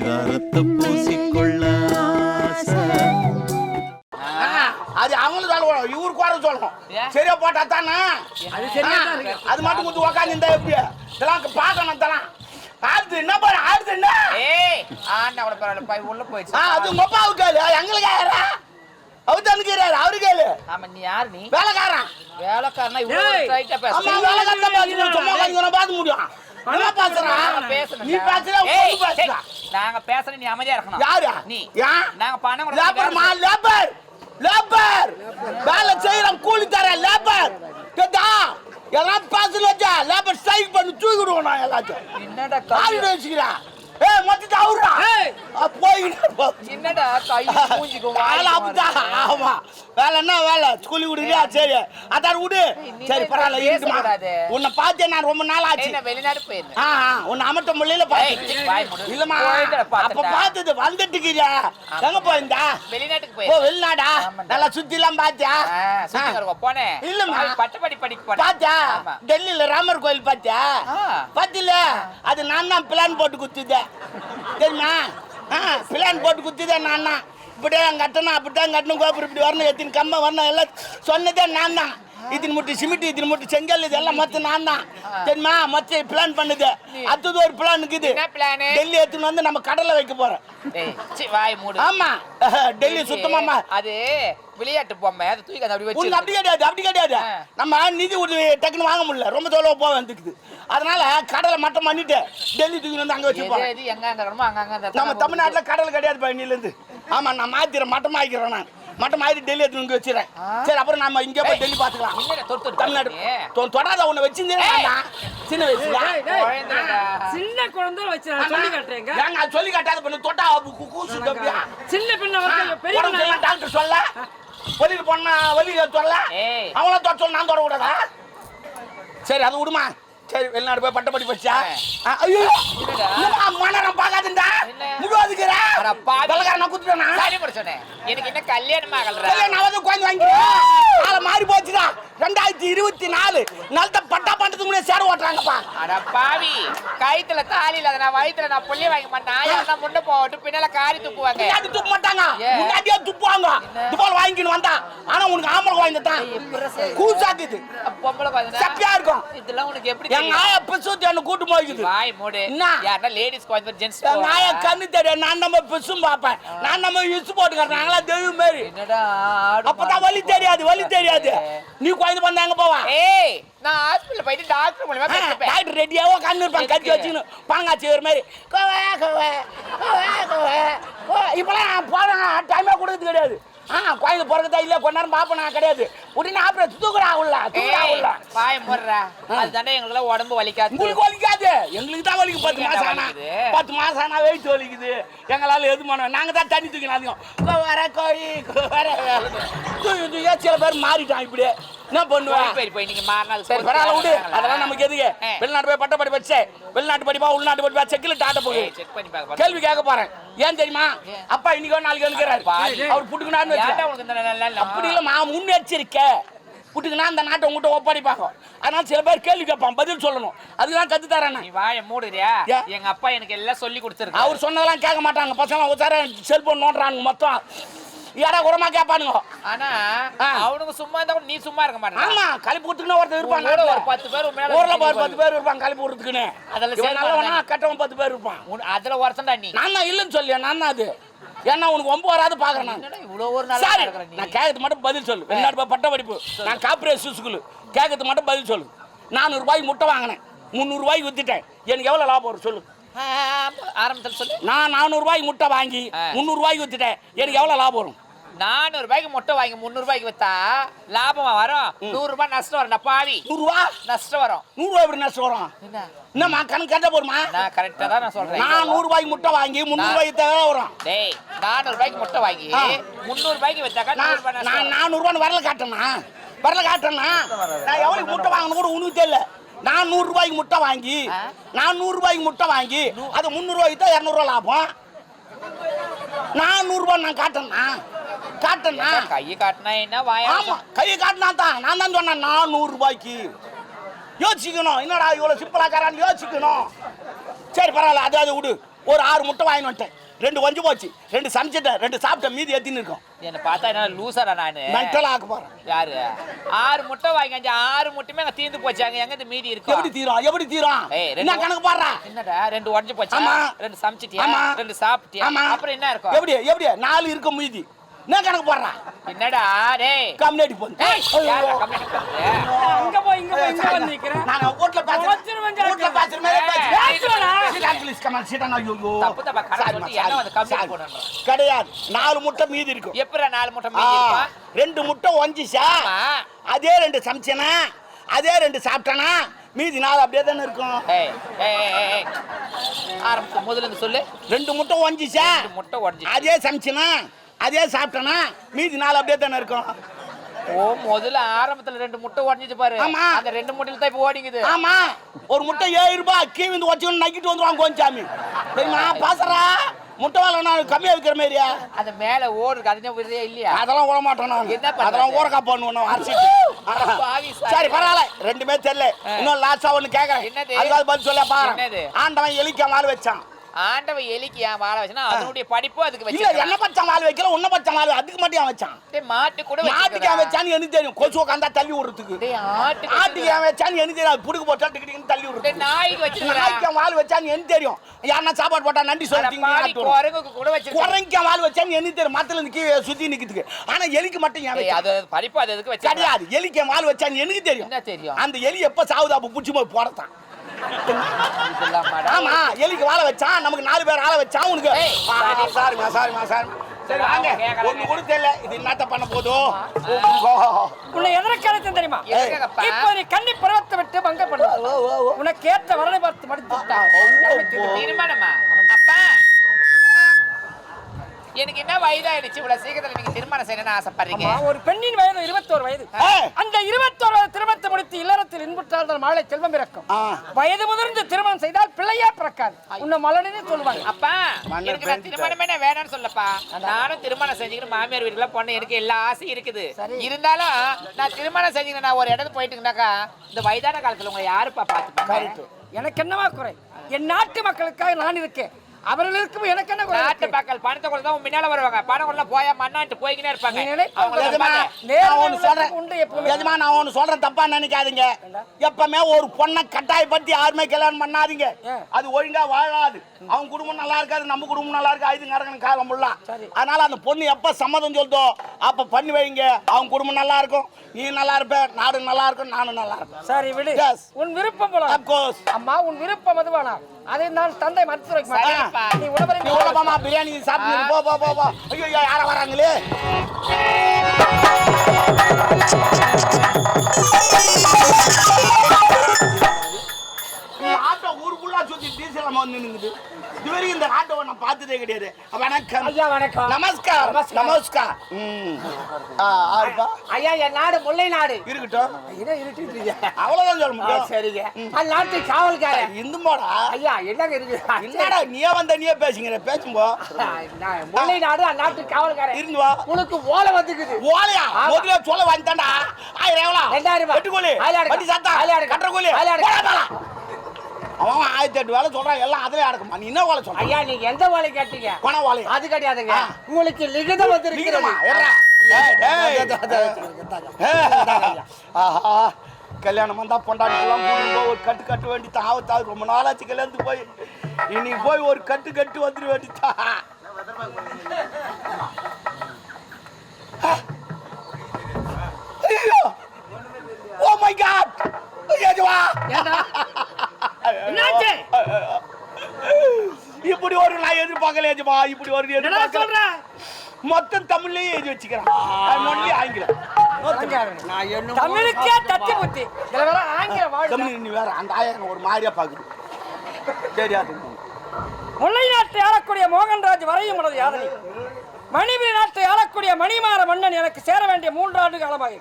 பரிதாரத்தை பூசிக்கொள்ள அது அவங்களுக்கு சொல்லணும் இவருக்கு வர சொல்லணும்? சரியா போட்டா தானே? அது மட்டும் கொஞ்சம் உக்காந்து இருந்தா எப்படி? இதெல்லாம் பார்க்கணும் தலாம் ஆடுது என்ன பாரு? ஆடுது என்ன? ஏய் ஆண்டா கூட பரவாயில்ல. போய் உள்ள போயிடுச்சு. ஆ, அது உங்க அப்பாவுக்கு கேளு. எங்களுக்கு யாரா அவர் தனுக்கிறாரு அவரு கேளு. ஆமா நீ யார் நீ? வேலைக்காரன். வேலைக்காரனா? இவ்வளவு ஸ்ட்ரைட்டா பேச ஆமா வேலைக்காரன் பேசணும் சும்மா கொஞ்சம் பார்த்து முடியும். என்ன பேசுறான். பேசணும் நீ பேசுற. பேசுறா நாங்க பேசுறோம் நீ அமைதியா இருக்கணும். யாரு? நீ. நாங்க பணம் கூட லேபர் மா லேபர்! லேபர்! வேலை செய்யறோம் கூலி தர லேபர்! கேட்டா எல்லாம் பேசல வச்சா லேபர் ஸ்ட்ரைக் பண்ணி தூக்கிடுவோம் நான் எல்லாத்தையும். என்னடா ஆளு கை வச்சுக்கிறா ஏ மொத்தத்தை அவரா போய்கிட்டு என்னடா கை மூஞ்சிக்கும் வேலை அப்படிதான் ஆமா. வேலை என்ன வேலை? ஸ்கூலுக்கு விடுறியா? சரி. அதான் விடு. சரி பரவாயில்ல இருக்குமா. உன்னை நான் ரொம்ப நாள் ஆச்சு. வெளிநாடு போயிருந்தேன். ஆ உன்னை முடியல ஏய், பார்த்தேன். இல்லம்மா. போயிட்டு அப்ப. பார்த்தது வந்துட்டுக்கிறியா எங்க போயிருந்தா? வெளிநாட்டுக்கு ஓ போயிருந்தேன். வெளிநாடா? ஆமாண்டா. நல்லா சுத்தி எல்லாம் பாத்தியா போனேன் இல்லம்மா. பாய் பட்டப்படி படிக்க போனேன். பாத்தியா? ஆமா. டெல்லியில ராமர் கோயில் பாத்தியா. பாத்தில அது நான் தான் பிளான் போட்டு குத்துதேன் தெரியுமா? பிளான் போட்டு குத்திதான் நான் தான் இப்படியே கட்டணும் அப்படித்தான் கட்டணும் கோபுரம் இப்படி வரணும் எத்தனை கம்ப வரணும் எல்லாம் சொன்னதே நான் தான் இத்தனை முட்டி சிமெண்ட் இத்தனை முட்டி செங்கல் இது எல்லாம் மொத்தம் நான் தான் தெரியுமா மொத்தம் பிளான் பண்ணுது. அடுத்தது ஒரு பிளான் இருக்குது? டெல்லி எடுத்துன்னு வந்து நம்ம கடலை வைக்க போறோம். வாய் மூடு. ஆமா. டெல்லி சுத்தமாமா அது விளையாட்டு பொம்மை. அது தூக்கி அப்படி வச்சு அப்படி கிடையாது அப்படி கிடையாது. நம்ம நிதி உதவி டக்குன்னு வாங்க முடியல. ரொம்ப தொலைவு போக வந்துக்குது அதனால கடலை மட்டம் பண்ணிட்டு டெல்லி தூக்கி வந்து அங்க வச்சுருப்போம் எது எங்க அங்க நம்ம தமிழ்நாட்டுல கடல் கிடையாது பயணில இருந்து ஆமா நான் மாத்திரேன் மட்டம் ஆக்கிறேன் நான். மட்டம் ஆயிட்டு டெல்லி எடுத்து இங்க வச்சிடறேன். சரி அப்புறம் நம்ம இங்கே போய் டெல்லி பாத்துக்கலாம் என்னடா தொட்டு தொட்டு தமிழ்நாடு தொடாத உன்னை வச்சிருந்தேன் சின்ன வயசுல. சின்ன குழந்தை வச்சு சொல்லி காட்டுறேங்க. ஏங்க அது சொல்லி காட்டாத பண்ணு. தொட்டா கூ- கூசு தப்பியா? சின்ன பின்ன பெரிய டாக்டர் சொல்ல? வெளியில போனா வலி சொல்ல. அவங்கள தொட சொல்ல நான் தொட கூடாதா? சரி அது விடுமா? சரி வெளிநாடு போய் பட்ட படி படிச்சா. ஐயோ. மனரம் பார்க்காதுண்டா என்ன? முழுவாதுக்கிற. வெள்ளக்காரனை குத்துட்டேனா சரி எனக்கு என்ன கல்யாணம் சரி, நான் வந்து குழந்தை வாங்கிக்கிறேன். மாறி போச்சுடா. ரெண்டாயிரத்தி இருபத்தி நாலு நல்ல பட்டா முன்னாடி சேர ஓட்டுறாங்கப்பா. அட பாவி கயித்துல தாலி இல்லாத நான் வயித்துல நான் புள்ளிய வாங்க மாட்டேன். நான் முன்ன போட்டு பின்னால காரி துப்புவாங்க. முன்னாடி துப்ப மாட்டாங்க? முன்னாடியே துப்புவாங்க? துப்பால் வாங்கின்னு வந்தா ஆனா உனக்கு ஆம்பளை தான். கூசாக்குது பொம்பளை குழந்தை சப்பியா இருக்கும். இதெல்லாம் உனக்கு எப்படி எங்க ஆயா பிசுத்தி என்ன கூட்டு போய்க்குது. வாய் மூடு. என்ன? யாருன்னா லேடிஸ் குழந்தை ஜென்ஸ் எங்க ஆயா கண்ணு தெரியும் நான் நம்ம பிசும் பார்ப்பேன். நான் நம்ம இசு போட்டுக்கிறேன். நாங்களா தெய்வம் மாரி. என்னடா ஆடு அப்பதான் வலி தெரியாது வலி தெரியாது. நீ பண்ண எங்க போவா? ஏய் நான் ஹாஸ்பிடல் போயிட்டு டாக்டர் மூலமா பேசிப்பேன் டாக்டர் ரெடியாவோ கண்ணு இருப்பாங்க எதுக்கு? வச்சுன்னு பாங்காச்சி ஒரு மாதிரி. கோவே கோவே கோவே கோவே. கோ இப்பெல்லாம் போறாங்க டைமே கொடுக்கறது கிடையாது. ஆ குழந்தை பிறகுதா இல்லையா கொஞ்ச நேரம் பார்ப்பேன் நான் கிடையாது. உடனே அப்புறம் தூக்குறா உள்ள தூக்குறா உள்ள. வாய் மூடுறா. அதுதானே எங்களுக்கு உடம்பு வலிக்காது. உங்களுக்கு வலிக்காது. எங்களுக்கு தான் வலிக்கு. பத்து மாசம் ஆனா? பத்து மாசம் ஆனா வெயிட் வலிக்குது. எங்களால எது பண்ண நாங்க தான் தண்ணி தூக்கினா அதிகம். வர கோழி வர. தூக்கி தூக்கி சில பேர் மாறிட்டான் இப்படி என்ன பண்ணுவேன் போய் நீங்க சரி பரவாயில்ல விடு அதெல்லாம் நமக்கு எதுக்கு. வெளிநாட்டு போய் பட்ட படி வெளிநாட்டு படிப்பா உள்நாட்டு படிப்பா செக்கில் டாட்ட போகுது செக் பண்ணி பாக்க கேள்வி கேட்க போறேன். ஏன் தெரியுமா? அப்பா இன்னைக்கு நாளைக்கு எழுக்கிறாரு. அவர் நல்ல அப்படி இல்லம்மா முன்னெச்சரிக்கை. புட்டுக்குனா அந்த நாட்டை உங்ககிட்ட ஒப்படைப்பாங்க. அதனால சில பேர் கேள்வி கேட்பான் பதில் சொல்லணும். அதுதான் கத்து தரேன் நீ வாயை மூடுறியா? எங்க அப்பா எனக்கு எல்லாம் சொல்லி கொடுத்துருக்கு அவர் சொன்னதெல்லாம் கேட்க மாட்டாங்க. பசங்க செல்போன் நோண்டுறானுங்க மொத்தம். ஏடா குறமா கேட்பானுங்க ஆனா. அவனுக்கு சும்மா இருந்தா நீ சும்மா இருக்க மாட்டேன் ஆமா கழிப்பு கொடுத்துக்குன்னு ஒருத்தர் இருப்பான். ஒரு பத்து பேர் ஊர்ல இருப்பாங்க. பத்து பேர் இருப்பான் கழிப்பு கொடுத்துக்குன்னு அதெல்லாம் நல்லவனா. கெட்டவன் பத்து பேர் இருப்பான். அதுல ஒருத்தன்டா நீ. நான் தான் இல்லைன்னு சொல்லியா நான் தான் அது. ஏன்னா உனக்கு ஒம்பு வராது பாக்குறேன் நான். இவ்வளவு ஒரு நாள் சாரி நான் கேட்கறது மட்டும் பதில் சொல்லு. வெளிநாட்டு பட்ட படிப்பு. நான் கார்பரேட் ஸ்கூலு கேட்கறது மட்டும் பதில் சொல்லு. நானூறு ரூபாய்க்கு முட்டை வாங்கினேன். முந்நூறு ரூபாய்க்கு வித்துட்டேன். எனக்கு எவ்வளவு லாபம் வரும் சொல்லு. ஆரம்பத்துல சொல்லு. நான் நானூறு ரூபாய்க்கு முட்டை வாங்கி ஆ. முந்நூறு ரூபாய்க்கு வித்துட்டேன். எனக்கு எவ்வளவு லாபம் வரும்? நானூறு ரூபாய்க்கு முட்டை வாங்கி முந்நூறு ரூபாய்க்கு வித்தா லாபமா வரும்? நூறு ரூபாய் நஷ்டம் வரும். பாவி நூறுரூவா? நஷ்டம் வரும். நூறுரூவா எப்படி நஷ்டம் வரும்? என்ன? என்னம்மா கணக்கு கட்ட போருமா? நான் கரெக்டா தான் நான் சொல்றேன். நான் நூறு ரூபாய்க்கு முட்டை வாங்கி முந்நூறு ரூபாய்க்கு தேவை வரும்? டேய் நானூறு ரூபாய்க்கு முட்டை வாங்கி. முந்நூறு ரூபாய்க்கு வித்தாக்கா நூறு நான் ரூபாய் நான். நானூறு வரல காட்டேனா வரல காட்டேனா நான் எவ்வளவு முட்டை வாங்கணும் கூட உனக்கு தெரியல. நான் நூறு ரூபாய்க்கு முட்டை வாங்கி? நான் நூறு ரூபாய்க்கு முட்டை வாங்கி அது முந்நூறு ரூபாய்க்கு தான் இரநூறுவா லாபம். நான் நூறு ரூபாய் நான் காட்டேனா காட்டேனா என்ன கையை காட்டினா என்ன ஆமா கையை காட்டினா தான். நான் தான் சொன்னேன் நான் நூறு ரூபாய்க்கு. யோசிக்கணும் என்னடா இவ்வளவு சிம்பிளா காரான்னு யோசிக்கணும். சரி பரவாயில்ல அது அது விடு. ஒரு ஆறு முட்டை வாங்கிட்டு வந்துட்டேன். ரெண்டு கொஞ்சம் போச்சு. ரெண்டு சமைச்சிட்டேன். ரெண்டு சாப்பிட்டேன். மீதி எத்தின்னு இருக்கோம். என்ன பார்த்தா என்ன லூசாடா நானு. மென்டல் ஆக்க போறேன். யாரு? ஆறு முட்டை வாங்கி அஞ்சு ஆறு முட்டையுமே அங்க தீர்ந்து போச்சாங்க எங்க இந்த மீதி எப்படி இருக்கும் தீரும் எப்படி தீரும்? என்ன கணக்கு பாடுறா? என்னடா ரெண்டு உடஞ்சு போச்சா. ரெண்டு சமைச்சிட்டியா. ரெண்டு சாப்பிட்டியா? அப்புறம் என்ன இருக்கும் எப்படி? எப்படி? நாலு இருக்க மீதி. என்ன கணக்கு போடுறா என்னடா டேய் கம்யூனிட்டி போன்? அங்க போய் இங்க போய் இங்க வந்து நிக்கிறேன் நான் வீட்ல பேசுறேன் வச்சிருவேன். பேசுவேனா? Sit down, please. Come on, sit down. ஐயோ. தப்பு தப்பா சொல்லிட்டு ma, என்ன வந்து sorry. போடணும்? கிடையாது நாலு முட்டை மீதி இருக்கும் எப்படிடா நாலு முட்டை மீதி இருக்கும் ரெண்டு முட்டை ஒஞ்சிச்சா. அதே ரெண்டு சமைச்சேனா அதே ரெண்டு சாப்பிட்டேனா மீதி நாலு அப்படியே தானே இருக்கும். ஆரம்பிச்சு முதல்ல இருந்து சொல்லு ரெண்டு முட்டை ஒஞ்சிச்சா ரெண்டு முட்டை உடஞ்சி அதே சமைச்சேனா அதே சாப்பிட்டேனா மீதி நாலு அப்படியே தானே இருக்கும். ஓ முதல்ல ஆரம்பத்துல ரெண்டு முட்டை உடஞ்சிச்சு பாரு. ஆமா. அந்த ரெண்டு முட்டையில தான் இப்ப ஓடிங்குது ஆமா. ஒரு முட்டை ஏழு ரூபாய் கீ வந்து வச்சுக்கணும் நக்கிட்டு வந்துருவாங்க கோஞ்சாமி தெரியுமா பாசறா? முட்டை வேலை நான் கம்மியா விற்கிற மாதிரியா? அந்த மேல ஓடு அது விடுறதே இல்லையா? அதெல்லாம் விட மாட்டோம் நான்? அதெல்லாம் ஊறக்கா பண்ணுவோம் சாமி. சரி பரவாயில்ல. ரெண்டுமே தெரியல. இன்னும் லாஸ்டா ஒண்ணு கேக்குறேன். என்னது? அதுக்காக பதில் சொல்ல? பாரு. ஆண்டவன் எலிக்க மாறு வச்சான். ஆண்டவன் எலிக்கு ஏன் வாழ வச்சுனா அதனுடைய படிப்பு அதுக்கு இல்ல என்ன வச்சு பச்சை மாறு வைக்கல உன்ன பச்சை மாறு அதுக்கு மட்டும் அவன் வச்சான்? மாட்டு கூட மாட்டுக்கு வச்சுக்கிறான். வச்சான்னு எனக்கு தெரியும். கொசு உட்காந்தா தள்ளி விடுறதுக்கு. டேய் ஆட்டுக்கு ஆட்டுக்கு அவன் வச்சான்னு எனக்கு தெரியும் அது புடுக்கு போட்டா டிக்கெட்டு தள்ளி டேய் விடுறது நாய்க்கு வச்சிருக்கா நாய்க்கு வால் வச்சான்னு எனக்கு தெரியும். யாருன்னா சாப்பாடு போட்டா நன்றி பாவி சொல்லிட்டீங்க குரங்குக்கு கூட வச்சிருக்கா குறைங்க வால் வச்சான்னு எனக்கு தெரியும். மத்தல இருந்து கீழே சுத்தி நிக்கிறதுக்கு ஆனா எலிக்கு மட்டும் ஏன் டேய்? அது படிப்பு அது எதுக்கு வச்சிருக்கா கிடையாது. எலிக்கு வால் வச்சான்னு எனக்கு தெரியும். என்ன தெரியும்? அந்த எலி எப்ப சாவுது அப்ப புடிச்சு போய் போடத்தான். ஆமா எலிக்கு வாழ வச்சான் நமக்கு நாலு பேர் ஆள வச்சான் உனக்கு. ஏய், ஆ, சாரி. சாரி சரி வாங்க. ஒண்ணு கூட தெரியல இது என்னத்த பண்ண போதோ? உன்னை எதற்காக தெரியுமா? இப்போ நீ கண்ணி பருவத்தை விட்டு பங்க பண்ண. உனக்கு ஏற்ற வரலை பார்த்து மடித்து திருமணமா அப்பா எனக்கு என்ன வயதாயிடுச்சு? இவ்வளவு சீக்கிரத்துல நீங்க திருமணம் செய்யணும்னு ஆசைப்படுறீங்க. ஒரு பெண்ணின் வயது இருபத்தோரு வயது. அந்த இருபத்தோரு வயது திருமணத்தை முடித்து இல்லறத்தில் இன்புற்றால் மாலை செல்வம் பிறக்கும். ஆ. வயது முதிர்ந்து திருமணம் செய்தால் பிள்ளையா பிறக்காது. உன்னை மலனே சொல்லுவாங்க. அப்பா எனக்கு நான். திருமணமே நான் வேணாம்னு சொல்லப்பா. நானும் திருமணம் செஞ்சுக்கிட்டு மாமியார் வீட்டுல பொண்ணு எனக்கு எல்லா ஆசையும் இருக்குது. இருந்தாலும் நான் திருமணம் செஞ்சுக்கிட்டு நான் ஒரு இடத்துக்கு போயிட்டுங்கனாக்கா இந்த வயதான காலத்துல உங்களை யாருப்பா பாத்துப்பாங்க எனக்கு என்னவா குறை? என் நாட்டு மக்களுக்காக நான் இருக்கேன். அவர்களுக்கும் எனக்கு என்ன நாட்டு? மக்கள் பணத்தை கூட தான் உன் முன்னால வருவாங்க. பணம் கூட போயா மண்ணான்ட்டு போய்க்கினே இருப்பாங்க. நான் ஒண்ணு சொல்றேன். எஜமா, நான் ஒண்ணு சொல்றேன். தப்பா நினைக்காதீங்க. எப்பவுமே ஒரு பொண்ணை கட்டாயப்படுத்தி யாருமே கல்யாணம் பண்ணாதீங்க? அது ஒழுங்கா வாழாது. அவங்க குடும்பம் நல்லா இருக்காது நம்ம குடும்பம் நல்லா இருக்கு? ஐது நடக்கணும் காலம் ஃபுல்லா. சரி. அதனால அந்த பொண்ணு எப்ப சம்மதம் சொல்தோ அப்ப பண்ணி வைங்க. அவங்க குடும்பம் நல்லா இருக்கும். நீ நல்லா இருப்ப நாடு நல்லா இருக்கும் நானும் நல்லா இருப்பேன். சரி விடு. Yes. உன் விருப்பம் போல. Of course. அம்மா உன் விருப்பம் எதுவானா அதை நான் தந்தை மறுத்து வைக்க. மாட்டேன். நீ உள்ள போமா பிரியாணி சாப்பிட்டு போ போ போ போ. ஐயோ யார வராங்களே ஆட்டோ ஊர் ஃபுல்லா சுத்தி டீசல் நம்ம வந்து நின்னுது. இதுவரைக்கும் இந்த ஆட்டோவை நான் பார்த்ததே கிடையாது. வணக்கம். ஐயா வணக்கம். நமஸ்கார். நமஸ்கார். ஐயா என் நாடு முல்லை நாடு. இருக்கட்டும். என்ன இருட்டுறீங்க அவ்வளவுதான் சொல்ல முடியும். சரிங்க. அந்த நாட்டு காவல்காரன். இந்து போடா ஐயா என்னங்க இருக்கு என்னடா நீயே வந்த நீயே பேசுங்கிற. பேசும்போ முல்லை நாடு அந்த நாட்டு காவல்காரன். இருந்து வா. உனக்கு ஓலை வந்துக்குது ஓலையா. முதல்ல சொல்ல வாங்கிட்டான்டா. ஆயிரம் எவ்வளோ? ரெண்டாயிரம். வெட்டுக்கூலி. ஆயிரம் வண்டி சாத்தா ஆயிரம் கட்டுற போடா, போடா. அவன் ஆயிரத்தி எட்டு வேலை சொல்றான் எல்லாம் அதுல அடக்குமா. நீ என்ன வேலை சொல்ற? ஐயா நீங்க எந்த ஓலை கேட்டீங்க? பண ஓலையா அது கிடையாதுங்க. உங்களுக்கு லிகிதம் டேய். ஏய், ஆஹா. கல்யாணம் வந்தா பொண்டாட்டிலாம் போய் ஒரு கட்டு கட்ட வேண்டி ஆவத்தாவது ரொம்ப நாளாச்சு கல்யாணத்துக்கு போய். இன்னைக்கு போய் ஒரு கட்டு கட்டு வந்துட வேண்டித்தா ஐயோ. ஓ மை காட் ஐயோ என்னாச்சு? இப்படி ஒரு நான் எதிர்பார்க்கல ஏஜமா இப்படி ஒரு எதிர்பார்க்கல. மொத்தம் தமிழ்லயே எழுதி வச்சுக்கிறேன். ஒன்லி ஆங்கிலம். நான் என்ன தமிழுக்கே தத்தி புத்தி இதுல வேற ஆங்கில வாழ்க்கை தமிழ் நீ வேற அந்த ஆயிரம் ஒரு மாதிரியா பாக்குது தெரியாது. முல்லை நாட்டை ஆளக்கூடிய மோகன்ராஜ் வரையும் உனது யாதனை மணிபுரி நாட்டை ஆளக்கூடிய மணிமாற மன்னன் எனக்கு சேர வேண்டிய மூன்றாண்டு காலமாக.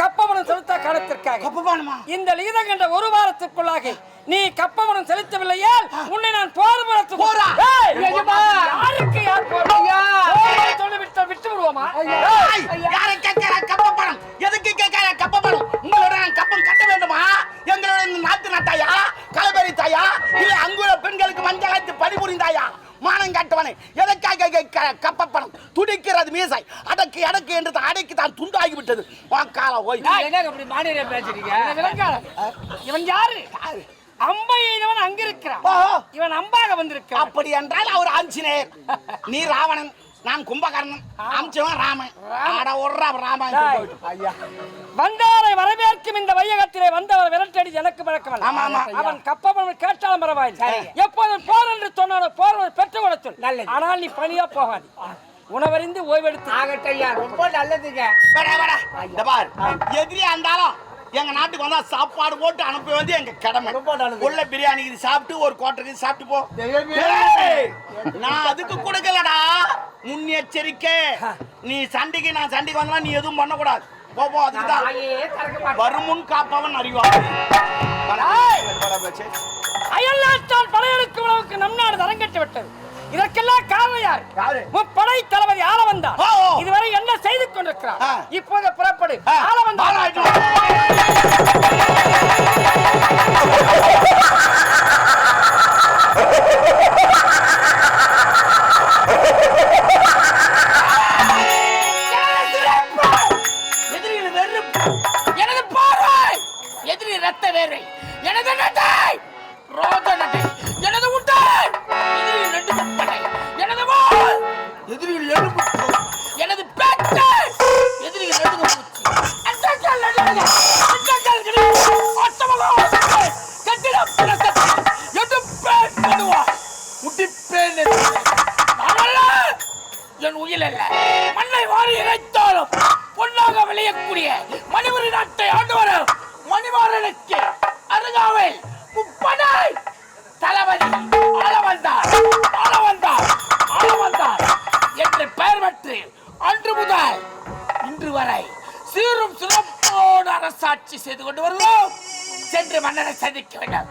கப்பமனம் செலுத்த காலத்திற்காக கப்பபானுமா இந்த லிகிதம் என்ற ஒரு வாரத்திற்குள்ளாக நீ கப்பமனம் செலுத்தவில்லையால் உன்னை நான் போரா. ஏய், எஜமா. யாருக்கு யார். போரை சொல்லி விட்டு விட்டு விடுவோமா? யாரை கேட்கிற கப்பப்பணம். எதுக்கு கேட்கிற கப்பப்பணம். உங்களோட நான் கப்பம் கட்ட வேண்டுமா? எங்களோட நாட்டு நட்டாயா? கலபரி தாயா? இல்ல அங்குள்ள பெண்களுக்கு மஞ்சள் அழைத்து பணிபுரிந்தாயா கட்டவனை. எதற்காக க- க- கப்பப்பணம். துடிக்கிறது மீசை. அடக்கு அடக்கு என்று தான் அடக்கி தான் துண்டாகி விட்டது கால ஓய். என்ன இப்படி மாநில பேசுறீங்க? இவன். இவன் யாரு? அம்பை எய்தவன் அங்க இருக்கிறான். இவன் அம்பாக வந்திருக்கான் அப்படி என்றால் அவர் ஆஞ்சநேயர். நீ ராவணன் நான் கும்பகர்ணன் அம்சவன் ராமன். ஆட ஒர்றா ராமன். ஐயா. வந்தாரை வரவேற்கும் இந்த வையகத்திலே வந்தவர் விரட்டடி எனக்கு பழக்கம் ஆமா, ஆமா. அவன் கப்பவன் கேட்டாலும் பரவாயில்லை. எப்போதும் போர் என்று சொன்னானோ போர் பெற்று கொடுத்து நல்லது. ஆனால் நீ பணியா போகாது. உணவறிந்து ஓய்வெடுத்து. ஆகட்டையா ரொம்ப நல்லதுங்க. எதிரியா இருந்தாலும் எங்க நாட்டுக்கு வந்தா சாப்பாடு போட்டு அனுப்ப வந்து எங்க கடமை. உள்ள பிரியாணி இது சாப்பிட்டு ஒரு குவாட்டருக்கு சாப்பிட்டு போ. நான் அதுக்கு கொடுக்கலடா. முன்னெச்சரிக்கை. நீ சண்டைக்கு நான் சண்டைக்கு வந்தா நீ எதுவும் பண்ணக்கூடாது. போ போ அதுக்கு தான். வாயே திறக்க மாட்டேன். வருமுன் காப்பவன் அறிவான் அயல் நாட்டால் படையெடுக்கும் அளவுக்கு நம் நாடு தரங்கட்டு விட்டது. இதற்கெல்லாம் காரணம் யார்? யாரு? முப்படை தளபதி ஆள வந்தார். இதுவரை என்ன செய்து கொண்டிருக்கிறார். இப்போது புறப்படு. ஆள வந்தார் எனது பார்வை. எதிரி ரத்த வேர்வை. எனது நட்டை. விளையக்கூடிய மணிபுரி நாட்டை ஆண்டு வரும் மணிமாறனுக்கு அருகாமை முப்படை தளபதி ஆள வந்தார் ஆள வந்தார் ஆள வந்தார் என்று பெயர் பெற்று அன்று முதல் இன்று வரை சீரும் சிறப்போடு அரசாட்சி செய்து கொண்டு வருவோம் சென்று மன்னரை சந்திக்க வேண்டும்.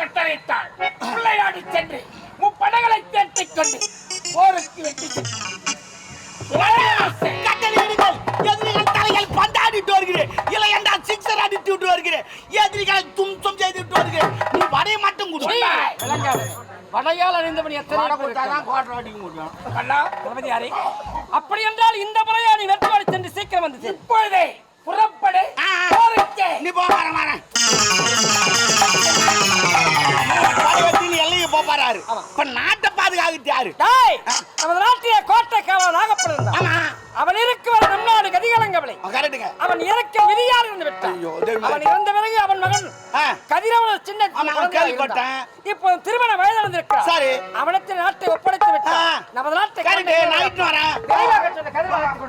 கட்டளையிட்டால் பிள்ளையாடி சென்று முப்படைகளை தேர்த்திக் கொண்டு போருக்கு வெட்டி. எதிரிகள் தலைகள் பந்தாடிட்டு வருகிறேன். இல்லை என்றால் சிக்ஸர் அடித்து விட்டு வருகிறேன். எதிரிகளை தும்சம் செய்து விட்டு வருகிறேன். நீ வடைய மட்டும் குடு. விளங்காது. வடையால் எத்தனை இருக்கான்? கொடுத்தாதான் அடிக்க முடியும். அண்ணா தளபதியாரே அப்படி என்றால் இந்த முறையா நீ வெற்றி சென்று சீக்கிரம் வந்து. இப்பொழுதே புறப்படு. நீ போ வரேன் வரேன். போறாரு இப்ப நாட்டை பாதுகாக்கிறது யாரு டேய் நமது நாட்டிய கோட்டை காவலன் நாகப்பட்டினம் ஆமா. அவன் இருக்கு வரை நம் நாடு கரெக்டுங்க அவன் இறக்க விதியால் இருந்து விட்டான். அவன் இறந்த பிறகு அவன் மகன் கதிரவன் சின்ன கேள்விப்பட்டேன். இப்போ திருமண வயது நடந்திருக்கிறான் சரி. அவனத்தில் நாட்டை ஒப்படைத்து விட்டான். நமது நாட்டை கரெக்ட் நைட் வரேன். கதிரவன்.